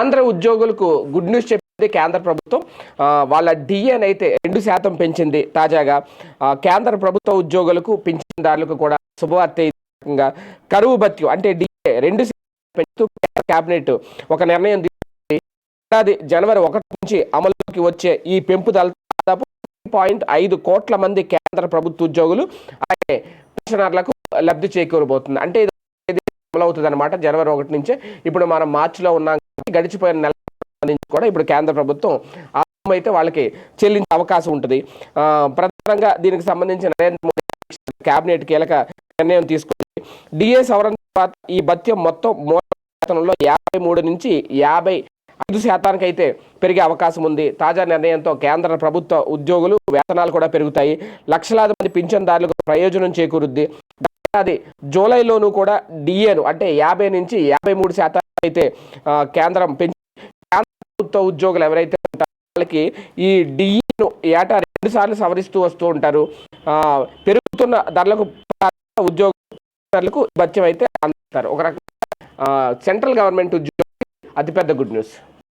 కేంద్ర ఉద్యోగులకు good news చెప్పింది కేంద్ర ప్రభుత్వం. వాళ్ళ డిఎన్ అయితే రెండు శాతం పెంచింది తాజాగా. కేంద్ర ప్రభుత్వ ఉద్యోగులకు పింఛన్దారులకు కూడా శుభవార్త రకంగా కరువు భత్యం అంటే డిఏ రెండు పెంచుతూ కేబినెట్ ఒక నిర్ణయం తీసుకుంది. ఏడాది జనవరి ఒకటి నుంచి అమలులోకి వచ్చే ఈ పెంపుదల దాదాపు పాయింట్ ఐదు కోట్ల మంది కేంద్ర ప్రభుత్వ ఉద్యోగులు అలాగే పెన్షనర్లకు లబ్ధి చేకూరబోతుంది. అంటే ఇది అమలవుతుంది అనమాట జనవరి ఒకటి నుంచే. ఇప్పుడు మనం మార్చిలో ఉన్నాం గడిచిపోయిన నెల నుంచి కూడా ఇప్పుడు కేంద్ర ప్రభుత్వం అయితే వాళ్ళకి చెల్లించే అవకాశం ఉంటుంది. ప్రధానంగా దీనికి సంబంధించి నరేంద్ర మోడీ కేబినెట్ కీలక నిర్ణయం తీసుకుంది. డిఏ సవరణ తర్వాత ఈ భత్యం మొత్తం మూల శాతంలో యాభై మూడు నుంచి యాభై ఐదు శాతానికి అయితే పెరిగే అవకాశం ఉంది. తాజా నిర్ణయంతో కేంద్ర ప్రభుత్వ ఉద్యోగులు వేతనాలు కూడా పెరుగుతాయి. లక్షలాది మంది పింఛన్దారులకు ప్రయోజనం చేకూరుద్ది. అది జూలైలోనూ కూడా డిఏను అంటే యాభై నుంచి యాభై మూడు శాతం అయితే కేంద్రం పెంచి కేంద్ర ప్రభుత్వ ఉద్యోగులు ఎవరైతే ఉంటారో వాళ్ళకి ఈ డిఈను ఏటా రెండు సార్లు సవరిస్తూ వస్తూ ఉంటారు. పెరుగుతున్న ధరలకు ఉద్యోగులకు భత్యం అయితే అందిస్తారు. ఒక రకంగా సెంట్రల్ గవర్నమెంట్ ఉద్యోగి అతిపెద్ద గుడ్ న్యూస్.